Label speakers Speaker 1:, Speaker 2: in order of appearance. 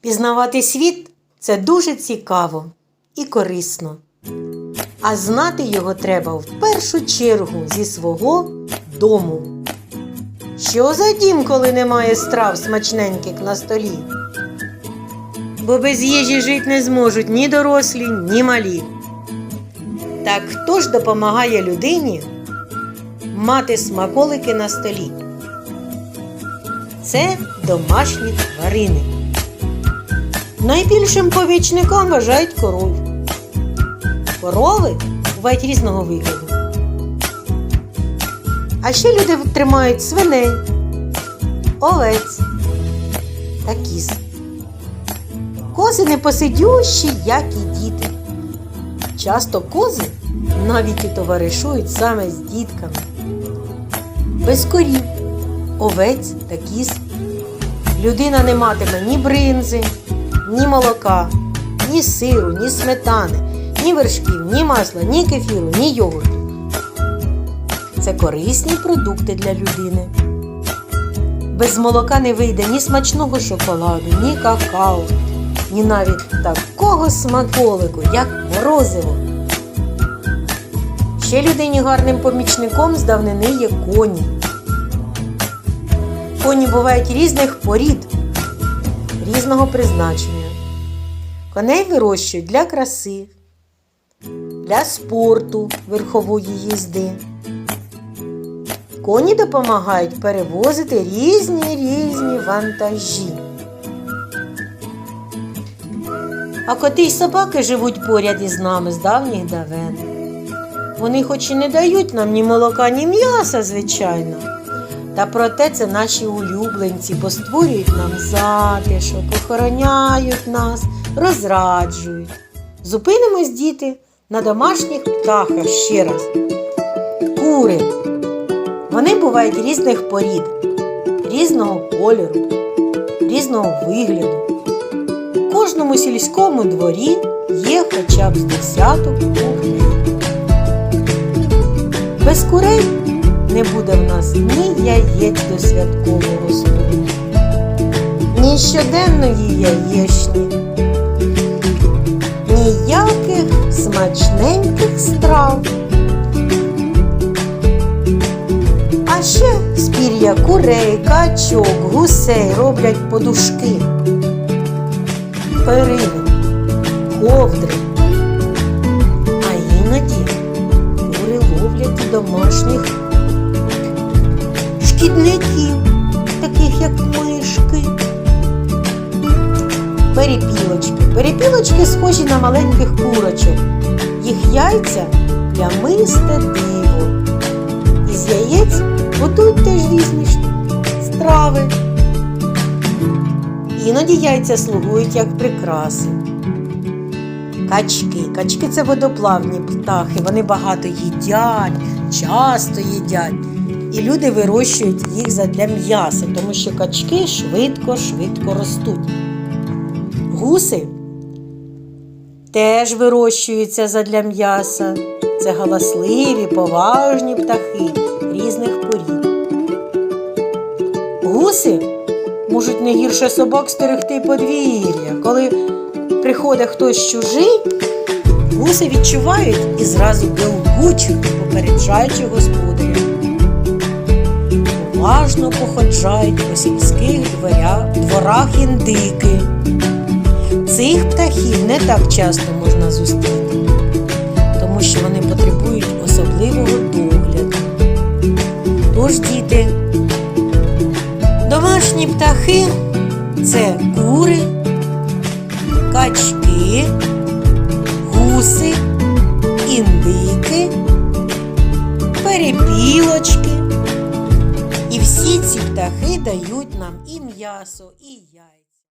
Speaker 1: Пізнавати світ це дуже цікаво і корисно. А знати його треба в першу чергу зі свого дому. Що за дім, коли немає страв смачненьких на столі? Бо без їжі жити не зможуть ні дорослі, ні малі. Так хто ж допомагає людині мати смаколики на столі? Це домашні тварини. Найбільшим помічником вважають коров. Корови бувають різного вигляду. А ще люди тримають свиней, овець та кіз. Кози непосидющі, як і діти. Часто кози навіть і товаришують саме з дітками. Без корів, овець та кіз людина не матиме ні бринзи, ні молока, ні сиру, ні сметани, ні вершків, ні масла, ні кефіру, ні йогурту. Це корисні продукти для людини. Без молока не вийде ні смачного шоколаду, ні какао, ні навіть такого смаколику, як морозиво. Ще людині гарним помічником з давнини є коні. Коні бувають різних порід, різного призначення. Коней вирощують для краси, для спорту верхової їзди. Коні допомагають перевозити різні різні вантажі. А коти й собаки живуть поряд із нами з давніх давен. Вони хоч і не дають нам ні молока, ні м'яса, звичайно. Та проте це наші улюбленці, бо створюють нам затишок, охороняють нас, розраджують. Зупинимось, діти, на домашніх птахах ще раз. Кури. Вони бувають різних порід, різного кольору, різного вигляду. У кожному сільському дворі є хоча б з десяток курей. Без курей не буде в нас ні яєць до святкового столу, ні щоденної яєчні, смачненьких страв. А ще з пір'я курей, качок, гусей роблять подушки, перини, ковдри. А іноді кури ловлять домашніх шкідників, таких як мишки. Перепілочки. Перепілочки схожі на маленьких курочок. Яйця плямисте диво. Із яєць готують теж різні страви. Іноді яйця слугують як прикраси. Качки. Качки це водоплавні птахи. Вони багато їдять, часто їдять. І люди вирощують їх задля м'яса, тому що качки швидко-швидко ростуть. Гуси теж вирощуються задля м'яса. Це галасливі, поважні птахи різних порід. Гуси можуть не гірше собак стерегти подвір'я. Коли приходить хтось чужий, гуси відчувають і зразу гелгучуть, попереджаючи господаря. Уважно походжають по сільських дворях, дворах індики. Цих птахів не так часто можна зустріти, тому що вони потребують особливого догляду. Тож, діти, домашні птахи це кури, качки, гуси, індики, перепілочки. І всі ці птахи дають нам і м'ясо, і.